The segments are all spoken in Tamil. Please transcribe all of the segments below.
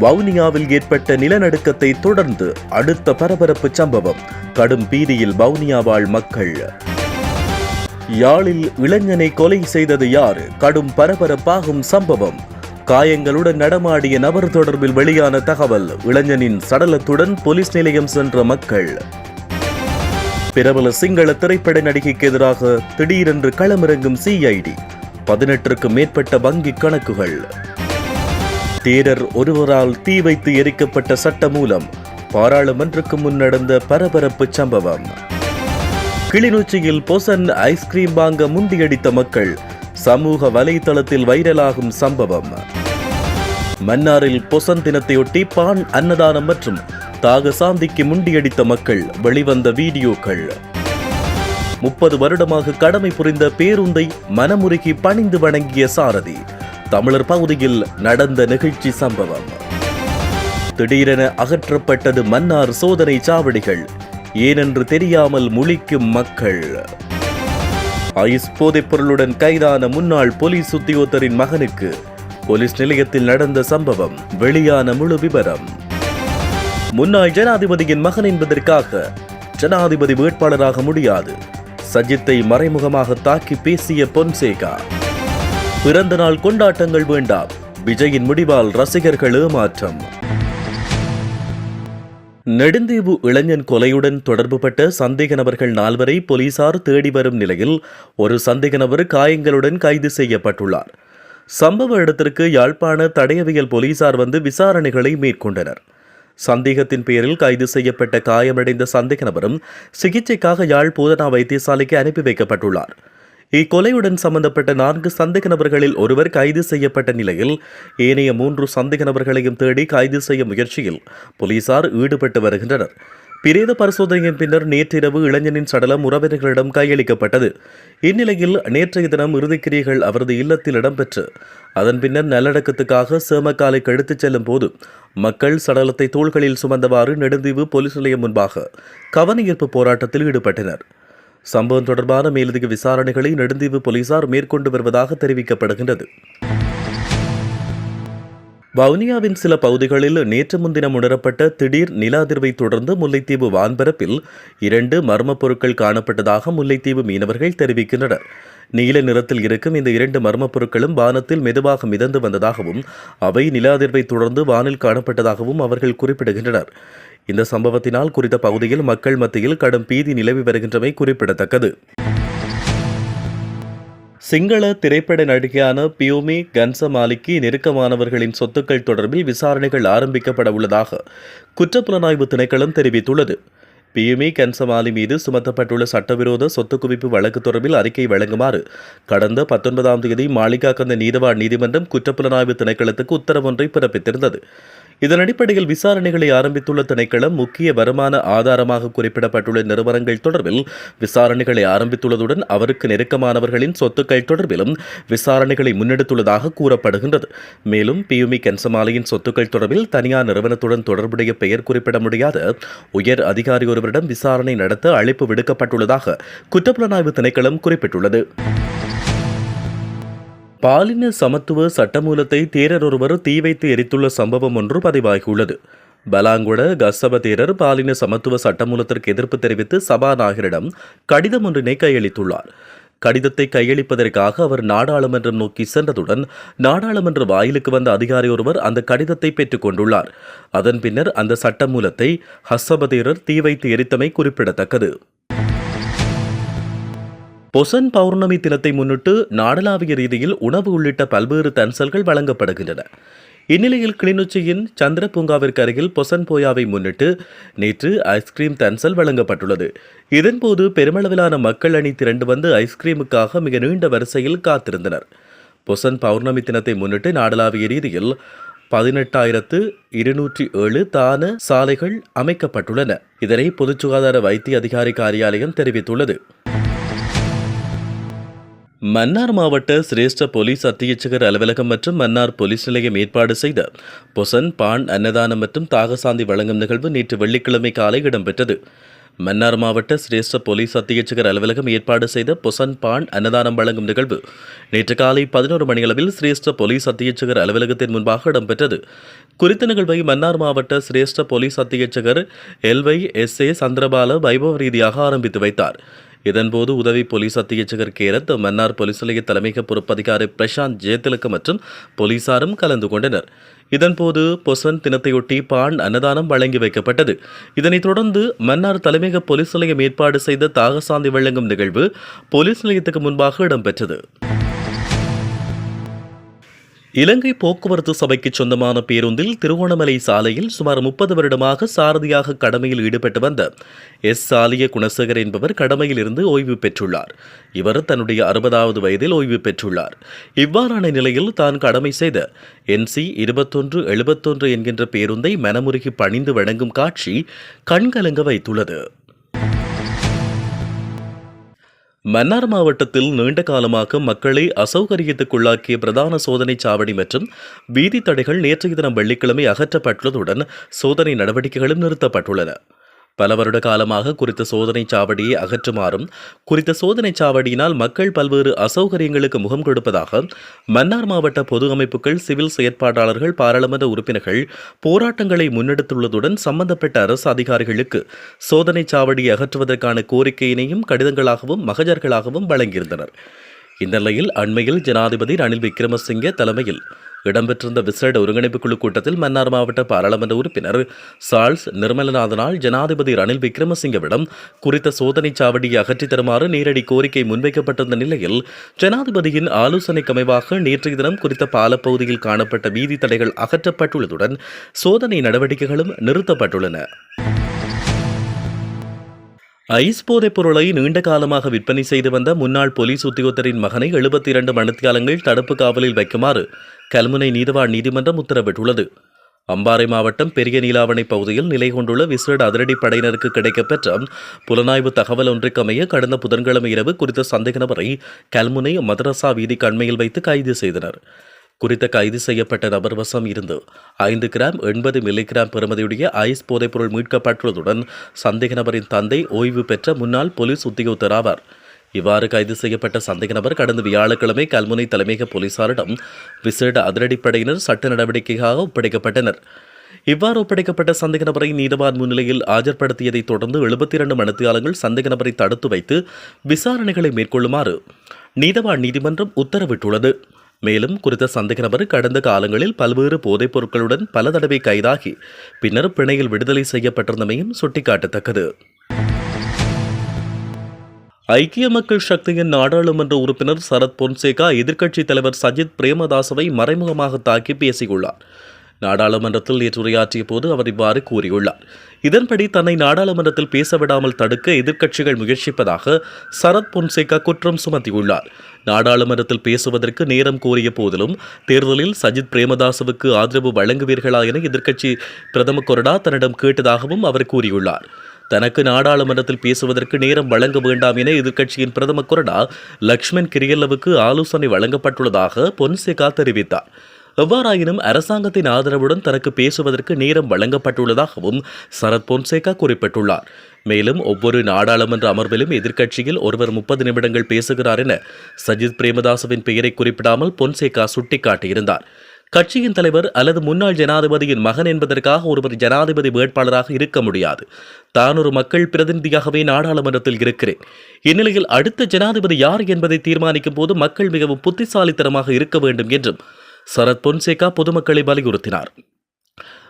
வவுனியாவில் ஏற்பட்ட நிலநடுக்கத்தை தொடர்ந்து அடுத்த பரபரப்பு சம்பவம். கடும் பீதியில் வவுனியா வாழ் மக்கள். யாழில் இளைஞனை கொலை செய்தது யார்? கடும் பரபரப்பாகும் சம்பவம். காயங்களுடன் நடமாடிய நபர் தொடர்பில் வெளியான தகவல் இளைஞனின் சடலத்துடன் போலீஸ் நிலையம் சென்ற மக்கள். பிரபல சிங்கள திரைப்பட நடிகைக்கு எதிராக திடீரென்று களமிறங்கும் சிஐடி பதினெட்டிற்கும் மேற்பட்ட வங்கி கணக்குகள். தேரர் ஒருவரால் தீ வைத்து எரிக்கப்பட்ட சட்ட மூலம் பாராளுமன்றக்கு முன் நடந்த பரபரப்பு சம்பவம். கிளிநொச்சியில் பொசன் ஐஸ்கிரீம் வாங்க முண்டியடித்த மக்கள் சமூக வலைதளத்தில் வைரலாகும் சம்பவம். மன்னாரில் பொசன் தினத்தையொட்டி பான் அன்னதானம் மற்றும் தாகசாந்திக்கு முண்டியடித்த மக்கள் வெளிவந்த வீடியோக்கள். முப்பது வருடமாக கடமை புரிந்த பேருந்தை மனமுருகி பணிந்து வணங்கிய சாரதி தமிழர் பகுதியில் நடந்த நிகழ்ச்சி சம்பவம். திடீரென அகற்றப்பட்டது மன்னார் சோதனை சாவடிகள். ஏனென்று தெரியாமல் முழிக்கும் மக்கள். ஐஸ் போதைப் பொருளுடன் கைதான முன்னாள் போலீஸ் உத்தியோகத்தரின் மகனுக்கு போலீஸ் நிலையத்தில் நடந்த சம்பவம் வெளியான முழு விவரம் முன்னாள் ஜனாதிபதியின் மகன் என்பதற்காக ஜனாதிபதி வேட்பாளராக முடியாது. சஜித்தை மறைமுகமாக தாக்கி பேசிய பொன்சேகா. பிறந்த நாள் கொண்டாட்டங்கள் வேண்டாம். விஜயின் முடிவால் ரசிகர்கள் ஏமாற்றம். நெடுந்தீவு இளைஞன் கொலையுடன் தொடர்புபட்ட சந்தேக நபர்கள் நால்வரை போலீசார் தேடி வரும் நிலையில் ஒரு சந்தேக நபர் காயங்களுடன் கைது செய்யப்பட்டுள்ளார். சம்பவ இடத்திற்கு யாழ்ப்பாண தடயவியல் போலீசார் வந்து விசாரணைகளை மேற்கொண்டனர். சந்தேகத்தின் பேரில் கைது செய்யப்பட்ட காயமடைந்த சந்தேக நபரும் சிகிச்சைக்காக யாழ் போதனா வைத்தியசாலைக்கு அனுப்பி வைக்கப்பட்டுள்ளார். இக்கொலையுடன் சம்பந்தப்பட்ட நான்கு சந்தேக நபர்களில் ஒருவர் கைது செய்யப்பட்ட நிலையில் ஏனைய மூன்று சந்தேக நபர்களையும் தேடி கைது செய்ய முயற்சியில் போலீசார் ஈடுபட்டு வருகின்றனர். பிரேத பரிசோதனையின் பின்னர் நேற்றிரவு இளைஞனின் சடலம் உறவினர்களிடம் கையளிக்கப்பட்டது. இந்நிலையில் நேற்றைய தினம் இறுதிக்கிரியைகள் அவரது இல்லத்தில் இடம்பெற்று அதன் பின்னர் நல்லடக்கத்துக்காக சேமக்காலை கழுத்துச் செல்லும் போது மக்கள் சடலத்தை தோள்களில் சுமந்தவாறு நெடுந்தீவு போலீஸ் நிலையம் முன்பாக கவனஈர்ப்பு போராட்டத்தில் ஈடுபட்டனர். சம்பவம் தொடர்பான மேலதிக விசாரணைகளை நெடுந்தீவு போலீசார் மேற்கொண்டு வருவதாக தெரிவிக்கப்படுகின்றது. வவுனியாவின் சில பகுதிகளில் நேற்று முன்தினம் உணரப்பட்ட திடீர் நில அதிர்வை தொடர்ந்து முல்லைத்தீவு வான்பரப்பில் இரண்டு மர்மப் பொருட்கள் காணப்பட்டதாக முல்லைத்தீவு மீனவர்கள் தெரிவிக்கின்றனர். நீல நிறத்தில் இருக்கும் இந்த இரண்டு மர்மப் பொருட்களும் வானத்தில் மெதுவாக மிதந்து வந்ததாகவும் அவை நில அதிர்வை தொடர்ந்து வானில் காணப்பட்டதாகவும் அவர்கள் குறிப்பிடுகின்றனர். இந்த சம்பவத்தினால் குறித்த பகுதியில் மக்கள் மத்தியில் கடும் பீதி நிலவி வருகின்றமை குறிப்பிடத்தக்கது. சிங்கள திரைப்பட நடிகையான பியூமி கன்சமாலிக்கு நெருக்கமானவர்களின் சொத்துக்கள் தொடர்பில் விசாரணைகள் ஆரம்பிக்கப்பட உள்ளதாக குற்றப்புலனாய்வு திணைக்களம் தெரிவித்துள்ளது. பியுமி கன்சமாலி மீது சுமத்தப்பட்டுள்ள சட்டவிரோத சொத்து குவிப்பு வழக்கு தொடர்பில் அறிக்கை வழங்குமாறு கடந்த பத்தொன்பதாம் தேதி மாளிகாக்கந்த நீதவான் நீதிமன்றம் குற்றப்புலனாய்வு திணைக்களத்துக்கு உத்தரவொன்றை பிறப்பித்திருந்தது. இதன் அடிப்படையில் விசாரணைகளை ஆரம்பித்துள்ள திணைக்களம் முக்கிய வருமான ஆதாரமாக குறிப்பிடப்பட்டுள்ள நிறுவனங்கள் தொடர்பில் விசாரணைகளை ஆரம்பித்துள்ளதுடன் அவருக்கு நெருக்கமானவர்களின் சொத்துக்கள் தொடர்பிலும் விசாரணைகளை முன்னெடுத்துள்ளதாக கூறப்படுகின்றது. மேலும் பியுமி கென்சமாலையின் சொத்துக்கள் தொடர்பில் தனியார் நிறுவனத்துடன் தொடர்புடைய பெயர் குறிப்பிட முடியாத உயர் அதிகாரி ஒருவரிடம் விசாரணை நடத்த அழைப்பு விடுக்கப்பட்டுள்ளதாக குற்றப்புலனாய்வு திணைக்களம் குறிப்பிட்டுள்ளது. பாலின சமத்துவ சட்டமூலத்தை தேரர் ஒருவர் தீ வைத்து எரித்துள்ள சம்பவம் ஒன்று பதிவாகியுள்ளது. பலாங்குட கசப தேரர் பாலின சமத்துவ சட்டமூலத்திற்கு எதிர்ப்பு தெரிவித்து சபாநாயகரிடம் கடிதம் ஒன்றினை கையளித்துள்ளார். கடிதத்தை கையளிப்பதற்காக அவர் நாடாளுமன்றம் நோக்கி சென்றதுடன் நாடாளுமன்ற வாயிலுக்கு வந்த அதிகாரி ஒருவர் அந்த கடிதத்தை பெற்றுக் கொண்டுள்ளார். அதன் பின்னர் அந்த சட்டமூலத்தை ஹஸ்ஸபதேரர் தீ வைத்து எரித்தமை குறிப்பிடத்தக்கது. பொசன் பௌர்ணமி தினத்தை முன்னிட்டு நாடளாவிய ரீதியில் உணவு உள்ளிட்ட பல்வேறு தன்சல்கள் வழங்கப்படுகின்றன. இந்நிலையில் கிளிநொச்சியின் சந்திர பூங்காவிற்கு அருகில் பொசன் போயாவை முன்னிட்டு நேற்று ஐஸ்கிரீம் தன்சல் வழங்கப்பட்டுள்ளது. இதன்போது பெருமளவிலான மக்கள் அணி திரண்டு வந்து ஐஸ்கிரீமுக்காக மிக நீண்ட வரிசையில் காத்திருந்தனர். பொசன் பௌர்ணமி தினத்தை முன்னிட்டு நாடளாவிய ரீதியில் பதினெட்டாயிரத்து இருநூற்றி ஏழு தான சாலைகள் அமைக்கப்பட்டுள்ளன. இதனை பொது சுகாதார வைத்திய அதிகாரி காரியாலயம் தெரிவித்துள்ளது. மன்னார் மாவட்ட சிரேஷ்ட போலீஸ் அத்தியட்சகர் அலுவலகம் மற்றும் மன்னார் போலீஸ் நிலையம் ஏற்பாடு செய்த பொசன் பான் அன்னதானம் மற்றும் தாகசாந்தி வழங்கும் நிகழ்வு நேற்று வெள்ளிக்கிழமை காலை இடம்பெற்றது. மன்னார் மாவட்ட சிரேஷ்ட போலீஸ் அத்தியட்சகர் அலுவலகம் ஏற்பாடு செய்த பொசன் பான் அன்னதானம் வழங்கும் நிகழ்வு நேற்று காலை பதினோரு மணியளவில் சிரேஷ்ட போலீஸ் அத்தியட்சகர் அலுவலகத்தின் முன்பாக இடம்பெற்றது. குறித்த நிகழ்வை மன்னார் மாவட்ட சிரேஷ்ட போலீஸ் அத்தியட்சகர் L Y S A Chandrapala Vaibhava ரீதியாக ஆரம்பித்து வைத்தார். இதன்போது உதவி போலீஸ் அத்தியட்சகர் கேரத் மன்னார் போலீஸ் நிலைய தலைமையக பொறுப்பதிகாரி பிரசாந்த் ஜெயதிலக மற்றும் போலீசாரும் கலந்து கொண்டனர். இதன்போது பொசன் தினத்தையொட்டி பான் அன்னதானம் வழங்கி வைக்கப்பட்டது. இதனைத் தொடர்ந்து மன்னார் தலைமையக போலீஸ் நிலையம் ஏற்பாடு செய்த தாகசாந்தி வழங்கும் நிகழ்வு போலீஸ் நிலையத்துக்கு முன்பாக இடம்பெற்றது. இலங்கை போக்குவரத்து சபைக்கு சொந்தமான பேருந்தில் திருவோணமலை சாலையில் சுமார் முப்பது வருடமாக சாரதியாக கடமையில் ஈடுபட்டு வந்த எஸ். சாலிய குணசேகர் என்பவர் கடமையில் இருந்து ஓய்வு பெற்றுள்ளார். இவர் தன்னுடைய அறுபதாவது வயதில் ஓய்வு பெற்றுள்ளார். இவ்வாறான நிலையில் தான் கடமை செய்த என்சி இருபத்தொன்று எழுபத்தொன்று என்கின்ற பேருந்தை மனமுருகி பணிந்து வழங்கும் காட்சி கண்கலங்க வைத்துள்ளது. மன்னார் மாவட்டத்தில் நீண்ட காலமாக மக்களை அசௌகரியத்துக்குள்ளாக்கிய பிரதான சோதனைச் சாவடி மற்றும் வீதி தடைகள் நேற்றைய தினம் வெள்ளிக்கிழமை அகற்றப்பட்டுள்ளதுடன் சோதனை நடவடிக்கைகளும் நிறுத்தப்பட்டுள்ளன. பல வருட காலமாக குறித்த சோதனைச் சாவடியை அகற்றுமாறும் குறித்த சோதனைச் சாவடியினால் மக்கள் பல்வேறு அசௌகரியங்களுக்கு முகம் கொடுப்பதாக மன்னார் மாவட்ட பொது அமைப்புகள் சிவில் செயற்பாட்டாளர்கள் பாராளுமன்ற உறுப்பினர்கள் போராட்டங்களை முன்னெடுத்துள்ளதுடன் சம்பந்தப்பட்ட அரசு அதிகாரிகளுக்கு சோதனைச் சாவடியை அகற்றுவதற்கான கோரிக்கையினையும் கடிதங்களாகவும் மகஜர்களாகவும் வழங்கியிருந்தனர். இந்த நிலையில் அண்மையில் ஜனாதிபதி ரணில் விக்ரமசிங்கே தலைமையில் இடம்பெற்றிருந்த விசேட ஒருங்கிணைப்பு குழு கூட்டத்தில் மன்னார் மாவட்ட பாராளுமன்ற உறுப்பினர் சார்ல்ஸ் நிர்மலநாதனால் ஜனாதிபதி ரணில் விக்ரமசிங்கவிடம் குறித்த சோதனை சாவடியை அகற்றித் தருமாறு நேரடி கோரிக்கை முன்வைக்கப்பட்டிருந்த நிலையில் ஜனாதிபதியின் ஆலோசனைக்கு அமைவாக நேற்றைய தினம் குறித்த பாலப்பகுதியில் காணப்பட்ட வீதி தடைகள் அகற்றப்பட்டுள்ளதுடன் சோதனை நடவடிக்கைகளும் நிறுத்தப்பட்டுள்ளன. ஐஸ் போதைப் பொருளை நீண்ட காலமாக விற்பனை செய்து வந்த முன்னாள் போலீஸ் உத்தியோகத்தரின் மகனை எழுபத்தி இரண்டு மணித்தியாலங்கள் தடுப்பு காவலில் வைக்குமாறு கல்முனை நீதவான் நீதிமன்றம் உத்தரவிட்டுள்ளது. அம்பாறை மாவட்டம் பெரிய நீலாவணை பகுதியில் நிலை கொண்டுள்ள விசேட அதிரடி படையினருக்கு கிடைக்கப்பெற்ற புலனாய்வு தகவல் ஒன்றுக்கமைய கடந்த புதன்கிழமை இரவு குறித்த சந்தேக நபரை கல்முனை மதரசா வீதி கண்மையில் வைத்து கைது செய்தனர். குறித்த கைது செய்யப்பட்ட நபர் வசம் இருந்து ஐந்து கிராம் எண்பது மில்லிகிராம் பெறுமதியுடைய ஐஸ் போதைப்பொருள் மீட்கப்பட்டுள்ளதுடன் சந்தேக நபரின் தந்தை ஓய்வு பெற்ற முன்னாள் போலீஸ் உத்தியோகத்தராவார் இவ்வாறு கைது செய்யப்பட்ட சந்தேக நபர் கடந்த வியாழக்கிழமை கல்முனை தலைமையக போலீசாரிடம் விசேட அதிரடிப்படையினர் சட்ட நடவடிக்கைக்காக ஒப்படைக்கப்பட்டனர். இவ்வாறு ஒப்படைக்கப்பட்ட சந்தேக நபரை நீதவான் முன்னிலையில் ஆஜர்படுத்தியதைத் தொடர்ந்து எழுபத்தி இரண்டு மணித்தியாலங்கள் சந்தேக நபரை தடுத்து வைத்து விசாரணைகளை மேற்கொள்ளுமாறு நீதவான் நீதிமன்றம் உத்தரவிட்டுள்ளது. மேலும் குறித்த சந்தேக நபர் கடந்த காலங்களில் பல்வேறு போதைப் பொருட்களுடன் பல தடவை கைதாகி பின்னர் பிணையில் விடுதலை செய்யப்பட்டிருந்தமையும் சுட்டிக்காட்டத்தக்கது. ஐக்கிய மக்கள் சக்தியின் நாடாளுமன்ற உறுப்பினர் சரத் பொன்சேகா எதிர்க்கட்சித் தலைவர் சஜித் பிரேமதாசவை மறைமுகமாக தாக்கி பேசியுள்ளார். நாடாளுமன்றத்தில் நேற்று உரையாற்றிய போது அவர் இவ்வாறு கூறியுள்ளார். இதன்படி தன்னை நாடாளுமன்றத்தில் பேசவிடாமல் தடுக்க எதிர்க்கட்சிகள் முயற்சிப்பதாக சரத் பொன்சேகா குற்றம் சுமத்தியுள்ளார். நாடாளுமன்றத்தில் பேசுவதற்கு நேரம் கோரிய போதிலும் தேர்தலில் சஜித் பிரேமதாசவுக்கு ஆதரவு வழங்குவீர்களா என எதிர்க்கட்சி பிரதம கொரடா தன்னிடம் கேட்டதாகவும் அவர் கூறியுள்ளார். தனக்கு நாடாளுமன்றத்தில் பேசுவதற்கு நேரம் வழங்க வேண்டாம் என எதிர்க்கட்சியின் பிரதம கொரடா லக்ஷ்மண் கிரியல்லவுக்கு ஆலோசனை வழங்கப்பட்டுள்ளதாக பொன்சேகா தெரிவித்தார். எவ்வாறாயினும் அரசாங்கத்தின் ஆதரவுடன் தனக்கு பேசுவதற்கு நேரம் வழங்கப்பட்டுள்ளதாகவும் சரத் பொன்சேகா குறிப்பிட்டுள்ளார். மேலும் ஒவ்வொரு நாடாளுமன்ற அமர்விலும் எதிர்க்கட்சியில் ஒருவர் முப்பது நிமிடங்கள் பேசுகிறார் என சஜித் பிரேமதாசவின் பெயரை குறிப்பிடாமல் பொன்சேகா சுட்டிக்காட்டியிருந்தார். கட்சியின் தலைவர் அல்லது முன்னாள் ஜனாதிபதியின் மகன் என்பதற்காக ஒருவர் ஜனாதிபதி வேட்பாளராக இருக்க முடியாது. தான் ஒரு மக்கள் பிரதிநிதியாகவே நாடாளுமன்றத்தில் இருக்கிறேன். இந்நிலையில் அடுத்த ஜனாதிபதி யார் என்பதை தீர்மானிக்கும் போது மக்கள் மிகவும் புத்திசாலித்தனமாக இருக்க வேண்டும் என்றும் சரத் பொன்சேகா பொதுமக்களை வலியுறுத்தினார்.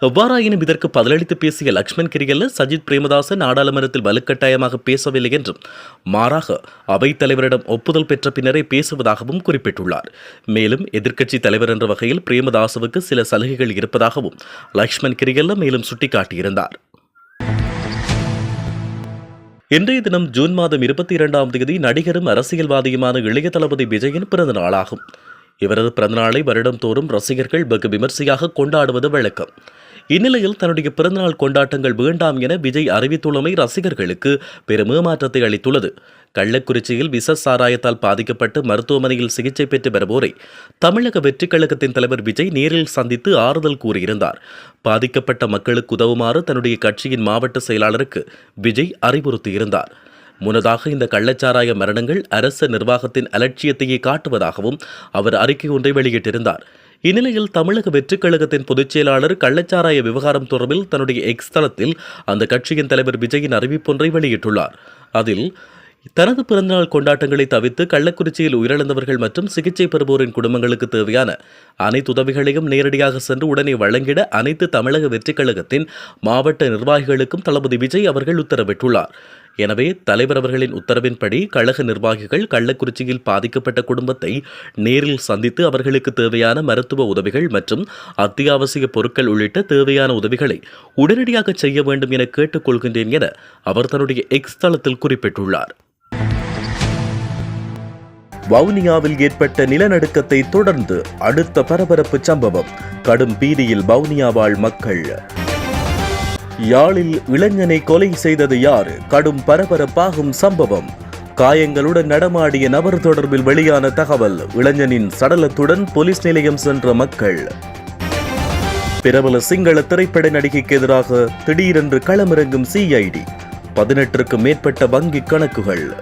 எவ்வாறாயினும் இதற்கு பதிலளித்து பேசிய லக்ஷ்மண் கிரிகல்ல சஜித் பிரேமதாசன் நாடாளுமன்றத்தில் வலுக்கட்டாயமாக பேசவில்லை என்றும் மாறாக அவைத் தலைவரிடம் ஒப்புதல் பெற்ற பின்னரே பேசுவதாகவும் குறிப்பிட்டுள்ளார். மேலும் எதிர்க்கட்சி தலைவர் என்ற வகையில் பிரேமதாசவுக்கு சில சலுகைகள் இருப்பதாகவும் லக்ஷ்மண் கிரிகல்ல மேலும் சுட்டிக்காட்டியிருந்தார். இன்றைய தினம் ஜூன் மாதம் இருபத்தி இரண்டாம் தேதி நடிகரும் அரசியல்வாதியுமான இளைய தளபதி விஜயின் பிறந்த நாளாகும். இவரது பிறந்தநாளை வருடம் தோறும் ரசிகர்கள் வெகு விமர்சையாக கொண்டாடுவது வழக்கம். இந்நிலையில் தன்னுடைய பிறந்தநாள் கொண்டாட்டங்கள் வேண்டாம் என விஜய் அறிவித்துள்ளமை ரசிகர்களுக்கு பெரும் ஏமாற்றத்தை அளித்துள்ளது. கள்ளக்குறிச்சியில் விச சாராயத்தால் பாதிக்கப்பட்டு மருத்துவமனையில் சிகிச்சை பெற்று வருவோரை தமிழக வெற்றிக் கழகத்தின் தலைவர் விஜய் நேரில் சந்தித்து ஆறுதல் கூறியிருந்தார். பாதிக்கப்பட்ட மக்களுக்கு உதவுமாறு தன்னுடைய கட்சியின் மாவட்ட செயலாளருக்கு விஜய் அறிவுறுத்தியிருந்தார். முன்னதாக இந்த கள்ளச்சாராய மரணங்கள் அரச நிர்வாகத்தின் அலட்சியத்தையே காட்டுவதாகவும் அவர் அறிக்கை ஒன்றை வெளியிட்டிருந்தார். இந்நிலையில் தமிழக வெற்றிக் கழகத்தின் பொதுச் செயலாளர் கள்ளச்சாராய விவகாரம் தொடர்பில் தன்னுடைய எக்ஸ் தளத்தில் அந்த கட்சியின் தலைவர் விஜயின் அறிவிப்பொன்றை வெளியிட்டுள்ளார். அதில் தனது பிறந்தநாள் கொண்டாட்டங்களை தவிர்த்து கள்ளக்குறிச்சியில் உயிரிழந்தவர்கள் மற்றும் சிகிச்சை பெறுவோரின் குடும்பங்களுக்கு தேவையான அனைத்து உதவிகளையும் நேரடியாக சென்று உடனே வழங்கிட அனைத்து தமிழக வெற்றிக் கழகத்தின் மாவட்ட நிர்வாகிகளுக்கும் தளபதி விஜய் அவர்கள் உத்தரவிட்டுள்ளார். எனவே தலைவர் அவர்களின் உத்தரவின்படி கழக நிர்வாகிகள் கள்ளக்குறிச்சியில் பாதிக்கப்பட்ட குடும்பத்தை நேரில் சந்தித்து அவர்களுக்கு தேவையான மருத்துவ உதவிகள் மற்றும் அத்தியாவசிய பொருட்கள் உள்ளிட்ட தேவையான உதவிகளை உடனடியாக செய்ய வேண்டும் என கேட்டுக்கொள்கின்றேன் என அவர் தன்னுடைய எக்ஸ் தளத்தில் குறிப்பிட்டுள்ளார். வவுனியாவில் ஏற்பட்ட நிலநடுக்கத்தை தொடர்ந்து அடுத்த பரபரப்பு சம்பவம். கடும் பீதியில் வவுனியா வாழ் மக்கள். யாழில் இளைஞனை கொலை செய்தது யார்? கடும் பரபரப்பாகும் சம்பவம். காயங்களுடன் நடமாடிய நபர் தொடர்பில் வெளியான தகவல் இளைஞனின் சடலத்துடன் போலீஸ் நிலையம் சென்ற மக்கள். பிரபல சிங்கள திரைப்பட நடிகைக்கு எதிராக திடீரென்று களமிறங்கும் சிஐடி பதினெட்டிற்கும் மேற்பட்ட வங்கி கணக்குகள்.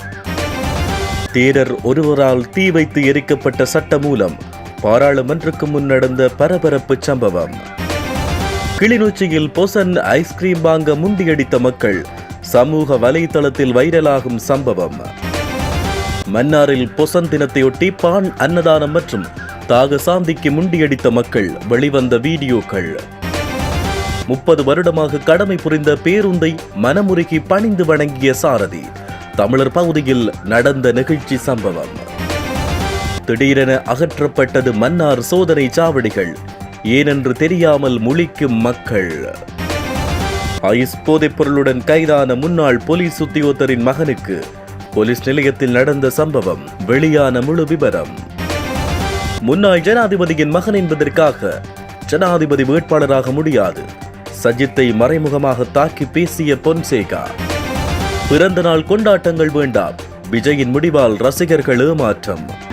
தேரர் ஒருவரால் தீ வைத்து எரிக்கப்பட்ட சட்ட மூலம் பாராளுமன்றக்கு முன் நடந்த பரபரப்பு சம்பவம். கிளிநொச்சியில் பொசன் ஐஸ்கிரீம் வாங்க முண்டியடித்த மக்கள் சமூக வலைதளத்தில் வைரலாகும் சம்பவம். மன்னாரில் பொசன் தினத்தையொட்டி பான் அன்னதானம் மற்றும் தாக சாந்திக்கு முண்டியடித்த மக்கள் வெளிவந்த வீடியோக்கள். முப்பது வருடமாக கடமை புரிந்த பேருந்தை மனமுருகி பணிந்து வணங்கிய சாரதி தமிழர் பகுதியில் நடந்த நிகழ்ச்சி சம்பவம். திடீரென அகற்றப்பட்டது மன்னார் சோதனை சாவடிகள். ஏனென்று தெரியாமல் முழிக்கும் மக்கள். ஐஸ் போதைப் பொருளுடன் கைதான முன்னாள் போலீஸ் உத்தியோகத்தரின் மகனுக்கு போலீஸ் நிலையத்தில் நடந்த சம்பவம் வெளியான முழு விவரம் முன்னாள் ஜனாதிபதியின் மகன் என்பதற்காக ஜனாதிபதி வேட்பாளராக முடியாது. சஜித்தை மறைமுகமாக தாக்கி பேசிய பொன்சேகா. பிறந்த நாள் கொண்டாட்டங்கள் வேண்டாம். விஜயின் முடிவால் ரசிகர்கள் ஏமாற்றம்.